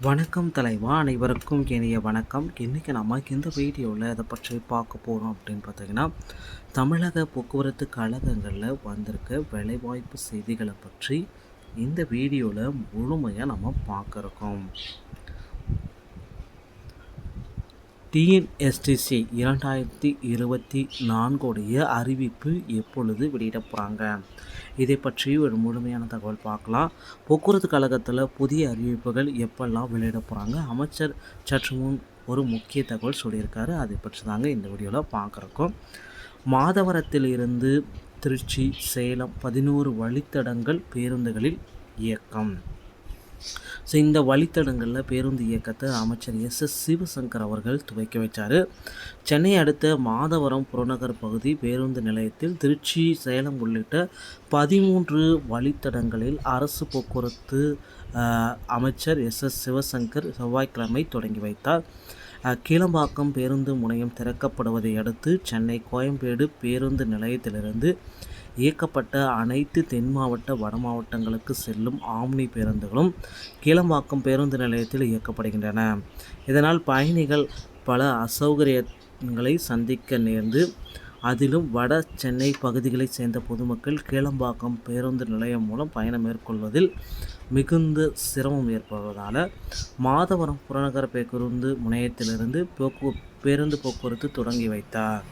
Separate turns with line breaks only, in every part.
வணக்கம் தலைவா அனைவருக்கும் இனிய வணக்கம். இன்றைக்கி நம்ம இந்த வீடியோவில் இதை பற்றி பார்க்க போகிறோம் அப்படின்னு பார்த்தீங்கன்னா தமிழக போக்குவரத்து கழகங்களில் வந்திருக்க வேலைவாய்ப்பு செய்திகளை பற்றி இந்த வீடியோவில் முழுமையாக நம்ம பார்க்குறோம் டிஎன்எஸ்டிசி இரண்டாயிரத்தி இருபத்தி நான்குடைய அறிவிப்பு எப்பொழுது வெளியிட போகிறாங்க இதை பற்றி ஒரு முழுமையான தகவல் பார்க்கலாம். போக்குவரத்து கழகத்தில் புதிய அறிவிப்புகள் எப்பெல்லாம் வெளியிட போகிறாங்க அமைச்சர் சற்று முன் ஒரு முக்கிய தகவல் சொல்லியிருக்காரு. அதை பற்றி தாங்க இந்த வீடியோவில் பார்க்குறோம். மாதவரத்தில் இருந்து திருச்சி சேலம் பதினோரு வழித்தடங்கள் பேருந்துகளில் இயக்கம். ஸோ இந்த வழித்தடங்களில் பேருந்து இயக்கத்தை அமைச்சர் எஸ். எஸ். சிவசங்கர் அவர்கள் துவக்கி வைச்சார். சென்னை அடுத்த மாதவரம் புறநகர் பகுதி பேருந்து நிலையத்தில் திருச்சி சேலம் உள்ளிட்ட பதிமூன்று வழித்தடங்களில் அரசு போக்குவரத்து அமைச்சர் எஸ். எஸ். சிவசங்கர் செவ்வாய்க்கிழமை தொடங்கி வைத்தார். கீழம்பாக்கம் பேருந்து முனையம் திறக்கப்படுவதை அடுத்து சென்னை கோயம்பேடு பேருந்து நிலையத்திலிருந்து இயக்கப்பட்ட அனைத்து தென் மாவட்ட வட மாவட்டங்களுக்கு செல்லும் ஆம்னி பேருந்துகளும் கீழம்பாக்கம் பேருந்து நிலையத்தில் இயக்கப்படுகின்றன. இதனால் பயணிகள் பல அசௌகரியங்களை சந்திக்க நேர்ந்து அதிலும் வட சென்னை பகுதிகளைச் சேர்ந்த பொதுமக்கள் கீழம்பாக்கம் பேருந்து நிலையம் மூலம் பயணம் மேற்கொள்வதில் மிகுந்த சிரமம் ஏற்படுவதால் மாதவரம் புறநகர பேருந்து முனையத்திலிருந்து போக்கு பேருந்து போக்குவரத்து தொடங்கி வைத்தார்.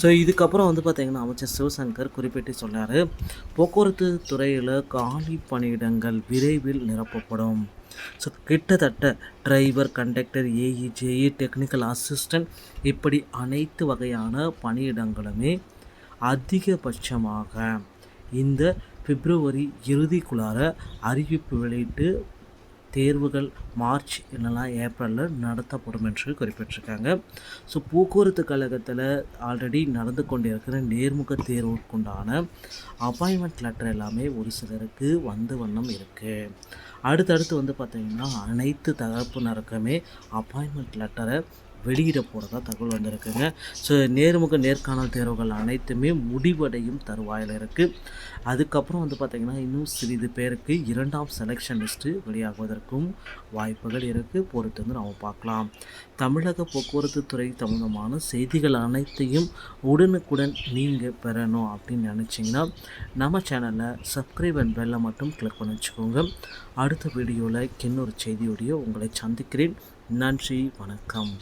ஸோ இதுக்கப்புறம் வந்து பார்த்திங்கன்னா அமைச்சர் சிவசங்கர் குறிப்பிட்டு சொன்னார் போக்குவரத்து துறையில் காலி பணியிடங்கள் விரைவில் நிரப்பப்படும். ஸோ கிட்டத்தட்ட driver conductor AE JE technical assistant இப்படி அனைத்து வகையான பணியிடங்களுமே அதிகபட்சமாக இந்த பிப்ரவரி இறுதிக்குள்ளார அறிவிப்பு வெளியிட்டு தேர்வுகள் மார்ச் இல்லைனா ஏப்ரலில் நடத்தப்படும் என்று குறிப்பிட்டிருக்காங்க. ஸோ போக்குவரத்து கழகத்தில் ஆல்ரெடி நடந்து கொண்டிருக்கிற நேர்முக தேர்வுக்குண்டான அப்பாயின்மெண்ட் லெட்டர் எல்லாமே ஒரு சிலருக்கு வந்த வண்ணம் இருக்குது அடுத்தடுத்து வந்து பார்த்திங்கன்னா அனைத்து தகப்புனருக்குமே அப்பாயின்மெண்ட் லெட்டரை வெளியிட போகிறதா தகவல் வந்திருக்குங்க. ஸோ நேர்முக நேர்காணல் தேர்வுகள் அனைத்துமே முடிவடையும் தருவாயில் இருக்குது அதுக்கப்புறம் வந்து பார்த்திங்கன்னா இன்னும் சிறிது பேருக்கு இரண்டாம் செலெக்ஷன் லிஸ்ட்டு வெளியாகுவதற்கும் வாய்ப்புகள் இருக்குது பொறுத்து வந்து நாம் பார்க்கலாம். தமிழக போக்குவரத்து துறை சம்மந்தமான செய்திகள் அனைத்தையும் உடனுக்குடன் நீங்கள் பெறணும் அப்படின்னு நினச்சிங்கன்னா நம்ம சேனலில் சப்ஸ்கிரைப் அண்ட் பெல்லை மட்டும் கிளிக் பண்ணி வச்சுக்கோங்க. அடுத்த வீடியோவில் இன்னொரு செய்தியோடையோ உங்களை சந்திக்கிறேன். நன்றி வணக்கம்.